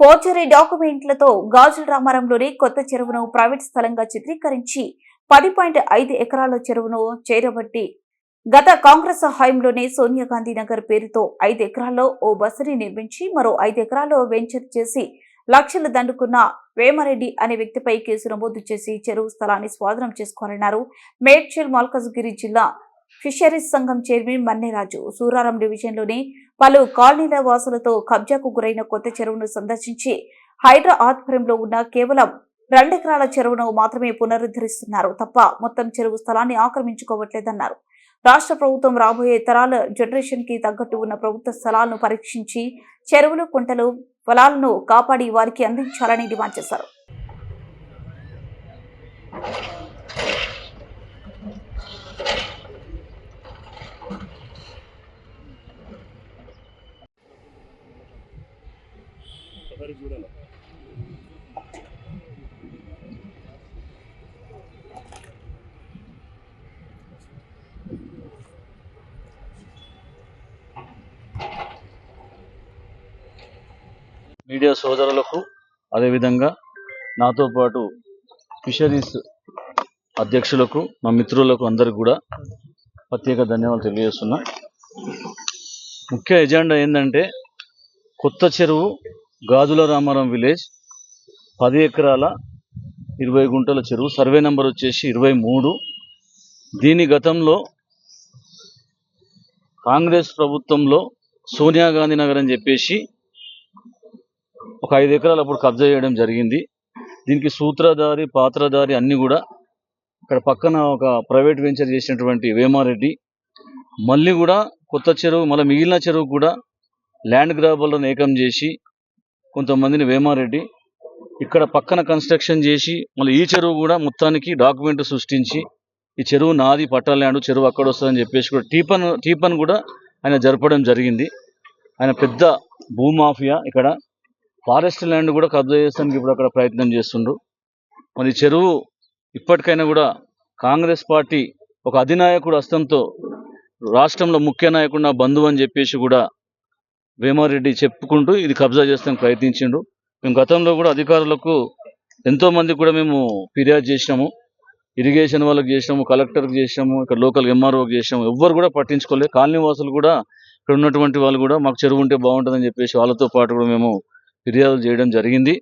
Forgery డాక్యుమెంట్లతో గాజుల రామారంలోని కొత్త చెరువును private స్థలంగా చిత్రీకరించి పది పాయింట్ ఐదు ఎకరాల చెరువును చేరబట్టి గత కాంగ్రెస్ హయాంలోనే సోనియా గాంధీ నగర్ పేరుతో ఐదు ఎకరాల్లో ఓ బస్సుని నిర్మించి మరో ఐదు ఎకరాల్లో వెంచర్ చేసి లక్షలు దండుకున్న వేమారెడ్డి అనే వ్యక్తిపై కేసు నమోదు చేసి చెరువు స్థలాన్ని స్వాధీనం చేసుకోవాలన్నారు. మేడ్చల్ మల్కజ్గిరి జిల్లా ఫిషరీస్ సంఘం చైర్మన్ మన్నెరాజు సూరారం డివిజన్లోని పలు కాలనీల వాసులతో కబ్జాకు గురైన కొత్త చెరువును సందర్శించి హైడ్రా ఆధ్వర్యంలో ఉన్న కేవలం రెండెకరాల చెరువును మాత్రమే పునరుద్ధరిస్తున్నారు తప్ప మొత్తం చెరువు స్థలాన్ని ఆక్రమించుకోవట్లేదన్నారు. రాష్ట్ర ప్రభుత్వం రాబోయే తరాల జనరేషన్కి తగ్గట్టు ఉన్న ప్రభుత్వ స్థలాలను పరీక్షించి చెరువులు కుంటలు పొలాలను కాపాడి వారికి అందించాలని డిమాండ్ చేశారు. మీడియా సోదరులకు అదేవిధంగా నాతో పాటు ఫిషరీస్ అధ్యక్షులకు మా మిత్రులకు అందరికి కూడా ప్రత్యేక ధన్యవాదాలు తెలియజేస్తున్నా. ముఖ్య ఎజెండా ఏంటంటే కొత్త చెరువు గాజుల రామారం విలేజ్ పది ఎకరాల ఇరవై గుంటల చెరువు. సర్వే నెంబర్ వచ్చేసి ఇరవై మూడు. దీని గతంలో కాంగ్రెస్ ప్రభుత్వంలో సోనియా గాంధీ నగర్ అని చెప్పేసి ఒక ఐదు ఎకరాలు అప్పుడు కబ్జా చేయడం జరిగింది. దీనికి సూత్రధారి పాత్రధారి అన్నీ కూడా ఇక్కడ పక్కన ఒక ప్రైవేట్ వెంచర్ చేసినటువంటి వేమారెడ్డి. మళ్ళీ కూడా కొత్త చెరువు మళ్ళీ మిగిలిన చెరువు కూడా ల్యాండ్ గ్రాబర్లను ఏకం చేసి కొంతమందిని వేమారెడ్డి ఇక్కడ పక్కన కన్స్ట్రక్షన్ చేసి మళ్ళీ ఈ చెరువు కూడా మొత్తానికి డాక్యుమెంట్ సృష్టించి ఈ చెరువు నాది పట్టాల్యాండు చెరువు అక్కడ వస్తుందని చెప్పేసి కూడా టీపన్ టీపన్ కూడా ఆయన జరపడం జరిగింది. ఆయన పెద్ద భూమాఫియా ఇక్కడ. ఫారెస్ట్ ల్యాండ్ కూడా కబ్జా చేస్తానికి ఇప్పుడు అక్కడ ప్రయత్నం చేస్తుండ్రు. మరి ఈ చెరువు ఇప్పటికైనా కూడా కాంగ్రెస్ పార్టీ ఒక అధినాయకుడు హస్తంతో రాష్ట్రంలో ముఖ్య నాయకుడు నా బంధువు అని చెప్పేసి కూడా వేమారెడ్డి చెప్పుకుంటూ ఇది కబ్జా చేస్తానికి ప్రయత్నించిండు మేము గతంలో కూడా అధికారులకు ఎంతో మంది కూడా మేము ఫిర్యాదు చేసినాము. ఇరిగేషన్ వాళ్ళకి చేసినాము కలెక్టర్కి చేసినాము ఇక్కడ లోకల్ ఎంఆర్ఓకి చేసినాము. ఎవ్వరు కూడా పట్టించుకోలేదు కాలనీ వాసులు కూడా ఇక్కడ ఉన్నటువంటి వాళ్ళు కూడా మాకు చెరువు ఉంటే బాగుంటుందని చెప్పేసి వాళ్ళతో పాటు కూడా మేము ఫిర్యాదులు చేయడం జరిగింది.